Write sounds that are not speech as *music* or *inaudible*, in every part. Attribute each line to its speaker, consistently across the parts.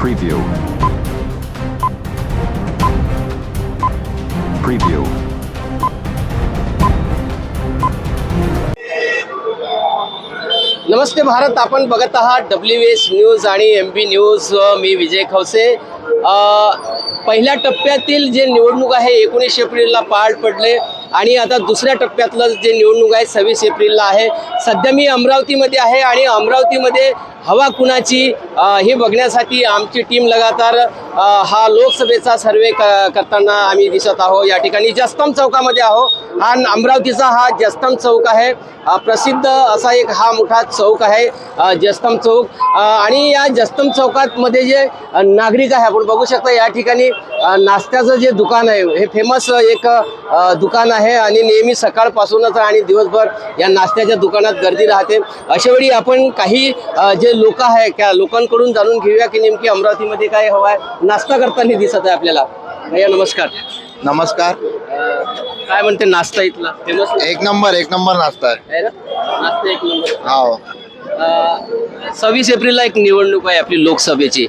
Speaker 1: Preview. Preview.
Speaker 2: नमस्ते भारत आपण बघत आहात डब्ल्यू एस न्यूज आणि एम बी न्यूज मी विजय खवसे पहिल्या टप्प्यातील जे निवडणूक आहे एकोणीस एप्रिलला पार पडले आणि आता दुसऱ्या टप्प्यातलं जे निवडणूक आहे सव्वीस एप्रिलला आहे. सध्या मी अमरावतीमध्ये आहे आणि अमरावतीमध्ये हवा कुणाची हे बघण्यासाठी आमची टीम लगातार हा लोकसभेचा सर्वे क करताना आम्ही दिसत आहोत. या ठिकाणी जस्तम चौकामध्ये आहो हा अमरावतीचा हा जस्तम चौक आहे. प्रसिद्ध असा एक हा मोठा चौक आहे जस्तम चौक. आणि या जस्तम चौकात मध्ये जे नागरिक आहे आपण बघू शकता या ठिकाणी नाश्त्याचं जे दुकान आहे हे फेमस एक दुकान आहे. आणि नेहमी सकाळपासूनच आणि दिवसभर या नाश्त्याच्या दुकानात गर्दी राहते. अशा वेळी आपण काही जे लोक आहे त्या लोकांकडून जाणून घेऊया की नेमकी अमरावतीमध्ये काय हवं आहे. नाश्ता करताना दिसत आहे आपल्याला. भैया नमस्कार.
Speaker 3: नमस्कार.
Speaker 2: काय म्हणते नाश्ता इथला? फेमस
Speaker 3: एक नंबर एक नंबर नाश्ता आहे.
Speaker 2: आहे ना? नाश्ता एक नंबर.
Speaker 3: हो
Speaker 2: सव्वीस एप्रिलला एक निवडणूक आहे आपली लोकसभेची.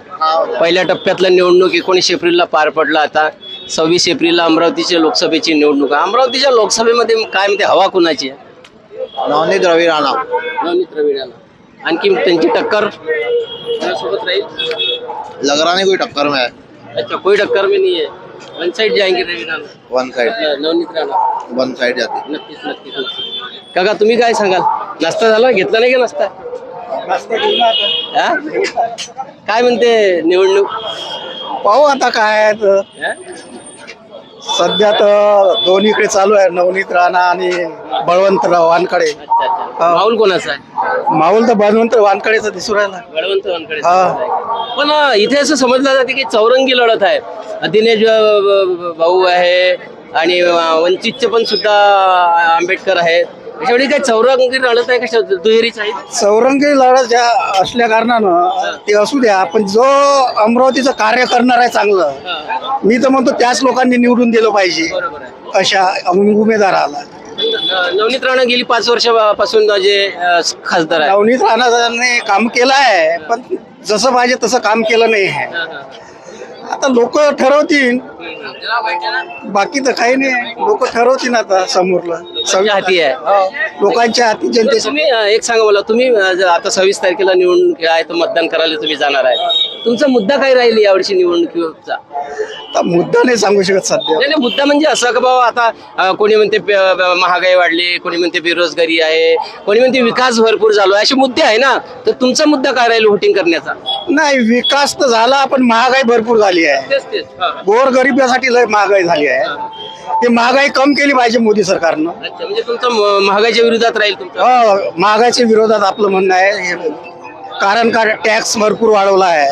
Speaker 2: पहिल्या टप्प्यातला निवडणूक एकोणीस एप्रिलला पार पडला आता. सव्वीस एप्रिलला अमरावतीच्या लोकसभेची निवडणूक आहे. अमरावतीच्या लोकसभेमध्ये काय म्हणते? हवा कुणाची आहे?
Speaker 3: नवनीत रवी राणा.
Speaker 2: नवनीत रविडाला आणखी त्यांची टक्कर? कोणासोबत राहील?
Speaker 3: लग रहा नहीं कोई टक्कर में है.
Speaker 2: अच्छा कोई टक्कर में नहीं है वन साइड जाएंगे रविडाला
Speaker 3: one side
Speaker 2: Navneet Rana.
Speaker 3: One side जाती.
Speaker 2: नक्कीच नक्कीच नक्कीच. काका तुम्ही काय सांगाल? नाश्ता झाला? घेतला नाही का नाश्ता? हा? काय म्हणते निवडणूक?
Speaker 4: पाहू आता काय आहे तर.
Speaker 2: हा?
Speaker 4: सध्या तर दोन्हीकडे चालू आहे. नवनीत राणा आणि बळवंतराव वानकडे
Speaker 2: माहोल कोणाचा आहे?
Speaker 4: माहोल तर बळवंत वानकडेचा दिसू राहिला.
Speaker 2: बळवंत वानकडे
Speaker 4: हा.
Speaker 2: पण अं, इथे असं समजलं जाते की चौरंगी लढत आहे. दिनेश अं, भाऊ आहे आणि अं, वंचितचे पण सुद्धा आंबेडकर आहेत. त्याच्यावेळी काय चौरंगी लढत आहे का दुहेरीच आहे
Speaker 4: चौरंगी लढत ज्या असल्या कारणानं ते असू द्या पण जो अमरावतीचं कार्य करणार आहे चांगलं मी तर म्हणतो त्याच लोकांनी निवडून दिलं पाहिजे अशा उमेदवाराला.
Speaker 2: नवनीत राणा गेली पाच वर्षापासून जे खासदार आहे
Speaker 4: नवनीत राणाने काम केलं आहे पण जसं पाहिजे तसं काम केलं नाही आहे. आता लोक ठरवतील. बाकी तर काही नाही. लोक ठरवतील आता समोरला.
Speaker 2: तुमच्या हाती आहे.
Speaker 4: लोकांच्या हाती जनतेच्या
Speaker 2: तुम्ही अं, एक सांगा मला तुम्ही अं, आता सव्वीस तारखेला निवडणूक आहे तर मतदान करायला तुम्ही जाणार आहे. तुमचा मुद्दा काय राहील यावर्षी निवडणुकीचा
Speaker 4: आता मुद्दा नाही सांगू शकत सध्या.
Speaker 2: नाही नाही, मुद्दा म्हणजे असं का बाबा आता अं, कोणी म्हणते प- महागाई वाढली कोणी म्हणते बेरोजगारी आहे कोणी म्हणते विकास भरपूर झालो असे मुद्दे आहे ना? तर तुमचा मुद्दा काय राहील व्होटिंग करण्याचा?
Speaker 4: नाही विकास तर झाला पण महागाई भरपूर झाली आहे.
Speaker 2: तेच तेच हा.
Speaker 4: गोर गरिबासाठी लय महागाई झाली आहे. ते महागाई कम केली पाहिजे मोदी सरकारनं.
Speaker 2: अच्छा म्हणजे तुमचं म- महागाईच्या विरोधात राहील तुमचं?
Speaker 4: हो, महागाईच्या विरोधात आपलं म्हणणं आहे. हे- कारण का टॅक्स भरपूर वाढवला आहे.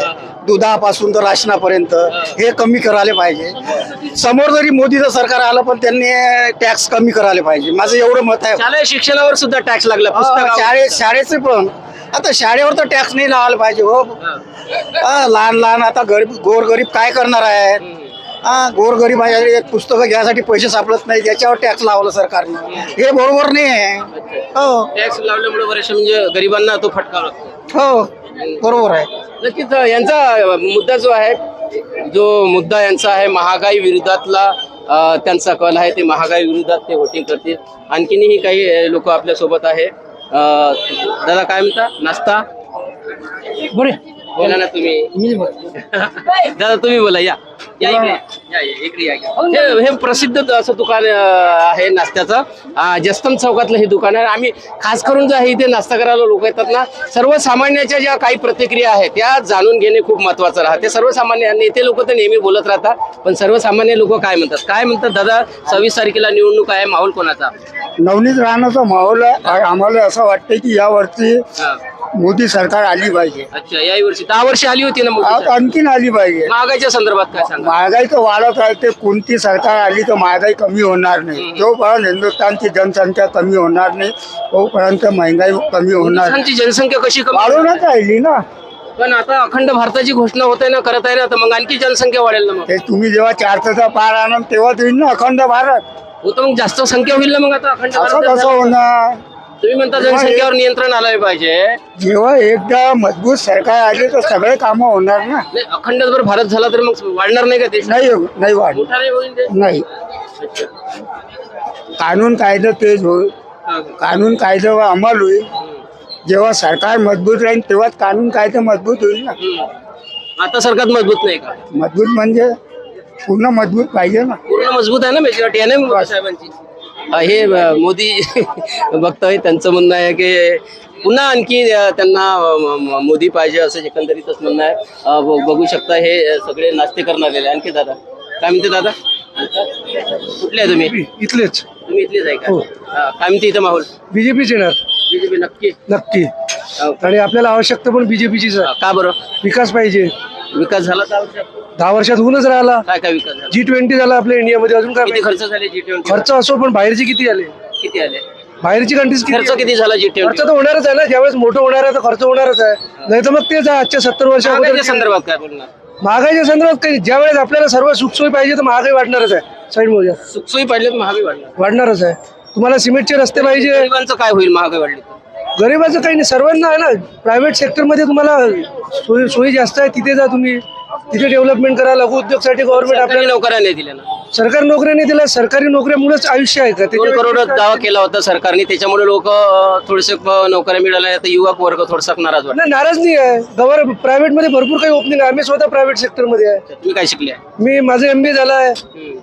Speaker 4: दुधापासून तर राशनापर्यंत. हे कमी करायला पाहिजे. समोर जरी मोदीचं सरकार आलं पण त्यांनी टॅक्स कमी करायला पाहिजे. माझं एवढं मत आहे.
Speaker 2: शालेय शिक्षणावर सुद्धा टॅक्स लागला.
Speaker 4: शाळे शाळेचे पण. आता शाळेवर तर टॅक्स नाही लावायला पाहिजे हो. लहान लहान आता गरीब गोर गरीब काय करणार आहे हा गोर गरीब आहे पुस्तकं घ्यायसाठी पैसे सापडत नाही त्याच्यावर टॅक्स लावलं सरकारनं. हे बरोबर नाही आहे. हो.
Speaker 2: टॅक्स लावल्यामुळे बरेचसे म्हणजे गरिबांना तो फटका लागतो
Speaker 4: हो बरोबर आहे.
Speaker 2: नक्कीच यांचा मुद्दा जो आहे जो मुद्दा यांचा आहे महागाई विरोधातला अ, त्यांचा कल आहे ते महागाई विरोधात ते वोटिंग करतील. आणखीनही काही लोक आपल्यासोबत आहे. अ, दादा काय म्हणता? नाश्ता?
Speaker 4: बरे.
Speaker 2: बोला ना तुम्ही. दादा तुम्ही बोला या. या इकडे या, या, इकडे या, या. हे हे प्रसिद्ध असं दुकान अं, आहे नाश्त्याचं. अं, जस्तम चौकातलं हे दुकान आहे. आम्ही खास करून जे आहे इथे नाश्ता करायला लोक येतात ना सर्वसामान्याच्या ज्या काही प्रतिक्रिया आहेत त्या जाणून घेणे खूप महत्वाचं राहते. सर्वसामान्य नेते लोक तर नेहमी बोलत राहतात पण सर्वसामान्य लोक काय म्हणतात? काय म्हणतात दादा? सव्वीस तारखेला निवडणूक आहे माहोल कोणाचा?
Speaker 4: नवनीत राहण्याचा माहोल आहे. आम्हाला असं वाटतं की यावरती
Speaker 2: हा.
Speaker 4: मोदी सरकार आली पाहिजे.
Speaker 2: अच्छा याही वर्षी. दहा वर्ष आली होती ना मोदी
Speaker 4: आता
Speaker 2: सरकार.
Speaker 4: आणखीन आली पाहिजे.
Speaker 2: महागाईच्या संदर्भात काय सांगा
Speaker 4: महागाई तर वाढत आहे ते कोणती सरकार आली तर महागाई कमी होणार नाही. जोपर्यंत हिंदुस्थानची जनसंख्या कमी होणार नाही तोपर्यंत महंगाई कमी होणार नाही.
Speaker 2: हिंदुस्थानची जनसंख्या कशी कमी
Speaker 4: वाढूनच राहिली ना.
Speaker 2: पण आता अखंड भारताची घोषणा होत आहे ना करत आहे ना तर मग आणखी जनसंख्या वाढेल ना मग?
Speaker 4: ते तुम्ही जेव्हा चारचा पार आणाल तेव्हा होईल ना अखंड भारत.
Speaker 2: हो तर मग जास्त संख्या होईल ना मग आता अखंड
Speaker 4: असं
Speaker 2: भारतात
Speaker 4: कसं होणार?
Speaker 2: तुम्ही म्हणता जनसंख्येवर नियंत्रण आलं पाहिजे.
Speaker 4: जेव्हा एकदा मजबूत सरकार आले तर सगळे कामं होणार ना.
Speaker 2: नाही, अखंड जर भारत झाला तर मग वाढणार नाही का देश?
Speaker 4: नाही नाही वाढ
Speaker 2: मोठा नाही होईल देश?
Speaker 4: नाही.
Speaker 2: अच्छा.
Speaker 4: कानून कायदा तेच होईल.
Speaker 2: हा.
Speaker 4: कानून कायदा अंमल होईल. जेव्हा सरकार मजबूत राहील तेव्हाच कानून कायदा मजबूत होईल ना.
Speaker 2: हम्म. आता सरकार मजबूत नाही का?
Speaker 4: मजबूत म्हणजे पूर्ण मजबूत पाहिजे ना.
Speaker 2: पूर्ण मजबूत आहे ना मेजॉरिटी आहे ना साहेबांची? हे मोदी *laughs* बघतोय त्यांचं म्हणणं आहे की पुन्हा आणखी त्यांना मोदी पाहिजे असं एकंदरीतच म्हणणं आहे. बघू शकता हे सगळे नाश्ते करणारे. आणखी दादा काय म्हणते दादा? कुठले आहे तुम्ही?
Speaker 1: इथलेच.
Speaker 2: तुम्ही इथलेच आहे का?
Speaker 1: हो.
Speaker 2: काय म्हणते इथं माहोल?
Speaker 1: बीजेपीच येणार.
Speaker 2: बीजेपी नक्की.
Speaker 1: नक्की.
Speaker 2: हो.
Speaker 1: आणि आपल्याला आवश्यकता पण बीजेपीचीच
Speaker 2: हा, का बरं?
Speaker 1: विकास पाहिजे.
Speaker 2: विकास झाला.
Speaker 1: दहा वर्षात होऊनच राहिला.
Speaker 2: काय काय विकास झाला?
Speaker 1: जी ट्वेंटी झाला आपल्या इंडियामध्ये अजून काय
Speaker 2: किती
Speaker 1: पाहिजे?
Speaker 2: खर्च झाले जी ट्वेंटी
Speaker 1: खर्च असो पण बाहेरचे किती आले?
Speaker 2: किती आले?
Speaker 1: बाहेरची कंट्रीज
Speaker 2: खर्च किती झाला जी
Speaker 1: खर्च
Speaker 2: ट्वेंटी
Speaker 1: तर होणारच आहे ना ज्यावेळेस मोठं होणार आहे तर खर्च होणारच आहे. नाही तर मग तेच आहे आजच्या सत्तर वर्षा अगोदर
Speaker 2: संदर्भात काय बोलणार?
Speaker 1: महागाईच्या संदर्भात काही ज्यावेळेस आपल्याला सर्व सुखसोयी पाहिजे तर महागाई वाढणारच आहे. साईड मोजा
Speaker 2: सुखसोयी तर महागाई वाढणार.
Speaker 1: वाढणारच आहे. तुम्हाला सिमेंटचे रस्ते पाहिजे.
Speaker 2: गरिबांचं काय होईल महागाई वाढली तर?
Speaker 1: गरिबाचं काही नाही सर्वांना आहे ना प्रायव्हेट सेक्टरमध्ये तुम्हाला सोयी सोयी जास्त आहे तिथे जा तुम्ही. तिथे डेव्हलपमेंट करा लघु उद्योगसाठी गव्हर्नमेंट आपल्याला
Speaker 2: नोकऱ्या नाही दिल्या ना.
Speaker 1: सरकारी नोकऱ्या नाही दिल्या सरकारी नोकऱ्यामुळेच आयुष्य आहे का?
Speaker 2: दोन करोड दावा केला होता सरकारने त्याच्यामुळे लोक थोडेसे नोकऱ्या मिळाल्या आता युवक वर्ग थोडासा नाराज
Speaker 1: नाही नाराज नाही आहे. गव्हर प्रायव्हेटमध्ये भरपूर काही ओपनिंग आहे. आम्ही स्वतः प्रायव्हेट सेक्टरमध्ये आहे
Speaker 2: तुम्ही काय शिकले?
Speaker 1: मी माझं एमबी झालं आहे.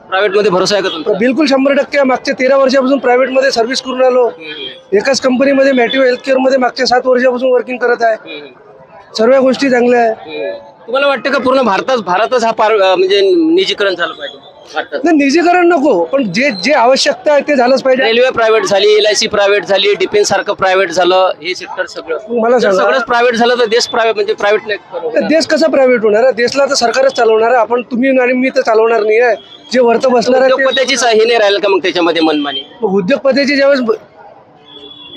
Speaker 2: प्रायव्हेटमध्ये भरोसा आहे का तुमचा?
Speaker 1: बिलकुल शंभर टक्के मागच्या तेरा वर्षापासून प्रायव्हेटमध्ये सर्व्हिस करून आलो. एकाच कंपनीमध्ये मॅटिव्ह हेल्थ केअरमध्ये मागच्या सात वर्षापासून वर्किंग करत आहे. सर्व गोष्टी चांगल्या आहे.
Speaker 2: तुम्हाला वाटतं का पूर्ण भारतात भारतच हा पार म्हणजे निजीकरण झालं पाहिजे?
Speaker 1: नाही निजीकरण नको पण जे जे आवश्यकता आहे ते झालंच पाहिजे.
Speaker 2: रेल्वे प्रायव्हेट झाली एल आय सी प्रायव्हेट झाली डिफेन्स सारखं प्रायव्हेट झालं हे सेक्टर सगळं.
Speaker 1: मला
Speaker 2: जर
Speaker 1: सांगा.
Speaker 2: सगळंच प्रायव्हेट झालं तर देश प्रायव्हेट म्हणजे प्रायव्हेट नाही
Speaker 1: तर. देश कसा प्रायव्हेट होणार आहे? देशला तर सरकारच चालवणार आहे. आपण तुम्ही आणि मी तर चालवणार नाही आहे. जे वरत बसणार आहे ते-
Speaker 2: उद्योगपत्याचीच हे नाही राहिलं का मग त्याच्यामध्ये मनमानी?
Speaker 1: मग उद्योगपतीची ज्यावेळेस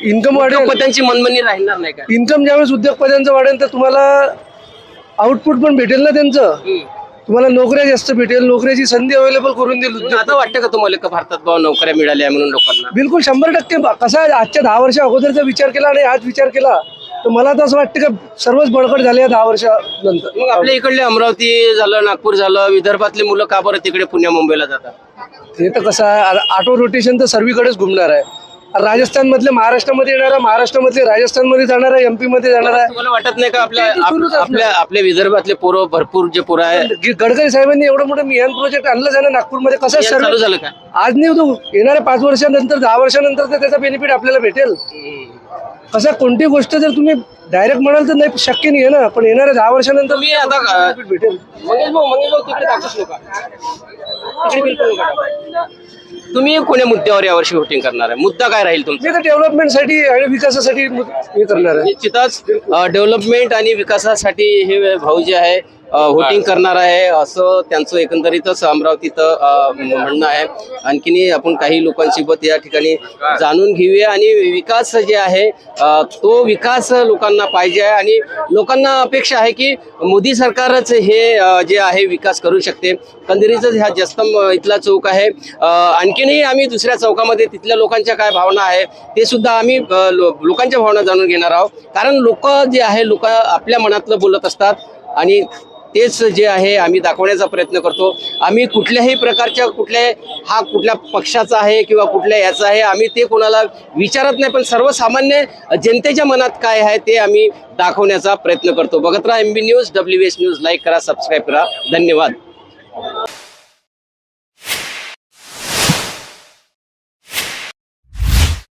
Speaker 1: इन्कम वाढेल
Speaker 2: उद्योगपत्यांची मनमानी राहणार नाही का?
Speaker 1: इन्कम ज्यावेळेस उद्योगपत्यांचं वाढेल तर तुम्हाला आउटपुट पण भेटेल ना त्यांचं. तुम्हाला नोकऱ्या जास्त भेटेल नोकऱ्याची संधी अवेलेबल करून देईल उद्योग
Speaker 2: आता वाटतं का तुम्हाला का भारतात बाबा नोकऱ्या मिळाल्या म्हणून लोकांना?
Speaker 1: बिलकुल शंभर टक्के. कसा आहे, आजच्या दहा वर्षा अगोदरचा विचार केला आणि आज विचार केला तर मला तर असं वाटतं का सर्वच बळकट झाले दहा वर्षानंतर
Speaker 2: मग आपल्या इकडले अमरावती झालं नागपूर झालं विदर्भातले मुलं का बरं तिकडे पुण्या मुंबईला जातात?
Speaker 1: ते तर कसं आहे आ- ऑटो रोटेशन तर सर्वीकडेच घुमणार आहे. राजस्थान मधले महाराष्ट्रामध्ये येणार आहे महाराष्ट्रामधले राजस्थानमध्ये जाणार आहे एमपी मध्ये जाणार. आहे
Speaker 2: तुम्हाला वाटत नाही का आपल्या
Speaker 1: ते सुरूच
Speaker 2: आप- आपल्या आपल्या विदर्भातले पोरं भरपूर जे पोरं आहे
Speaker 1: ग- गडकरी साहेबांनी एवढं मोठं मियान प्रोजेक्ट आणलं ना नागपूरमध्ये कसं
Speaker 2: हे चालू झालं का?
Speaker 1: आज नाही होतो. येणाऱ्या पाच वर्षानंतर दहा वर्षानंतर तर त्याचा बेनिफिट आपल्याला भेटेल. कसं कोणती गोष्ट जर तुम्ही डायरेक्ट म्हणाल तर नाही शक्य नाही आहे ना. पण येणाऱ्या दहा वर्षानंतर
Speaker 2: तुम्ही आता अं,
Speaker 1: benefit भेटेल.
Speaker 2: मंगेश भाऊ मंगेश भाऊ तिकडे दाखवूच नका तिकडे बिलकुल नका दाखवू. तुम्ही कोण्या मुद्द्यावर यावर्षी वोटिंग करणार आहे? मुद्दा काय राहील तुमचा?
Speaker 1: मी तर डेव्हलपमेंटसाठी आणि विकासासाठी मु- हे करणार आहे.
Speaker 2: निश्चितच डेव्हलपमेंट आणि विकासासाठी हे भाऊ जे आहे. व्होटिंग करणार आहे असं त्यांचं एकंदरीतच अमरावतीत म्हणणं आहे. आणखीन आपण काही लोकांसोबत या ठिकाणी जाणून घेऊया आणि विकास जे आहे तो विकास लोकांना पाहिजे आहे आणि लोकांना अपेक्षा आहे की मोदी सरकारच हे जे आहे विकास करू शकते. कंदिरीचं ह्या जस्तम इथला चौक आहे. आणखीनही आम्ही दुसऱ्या चौकामध्ये तिथल्या लोकांच्या काय भावना आहे ते सुद्धा आम्ही लोकांच्या भावना जाणून घेणार आहोत. कारण लोक जे आहे लोक आपल्या मनातलं बोलत असतात आणि तेच जे आहे आम्ही दाखवण्याचा प्रयत्न करतो. आम्ही कुठल्याही प्रकारच्या कुठल्या हा कुठल्या पक्षाचा आहे किंवा कुठल्या याचा आहे आम्ही ते कोणाला विचारत नाही पण सर्वसामान्य जनतेच्या मनात काय आहे ते आम्ही दाखवण्याचा प्रयत्न करतो. बघत राहा M B news W S news like करा सबस्क्राईब करा. धन्यवाद.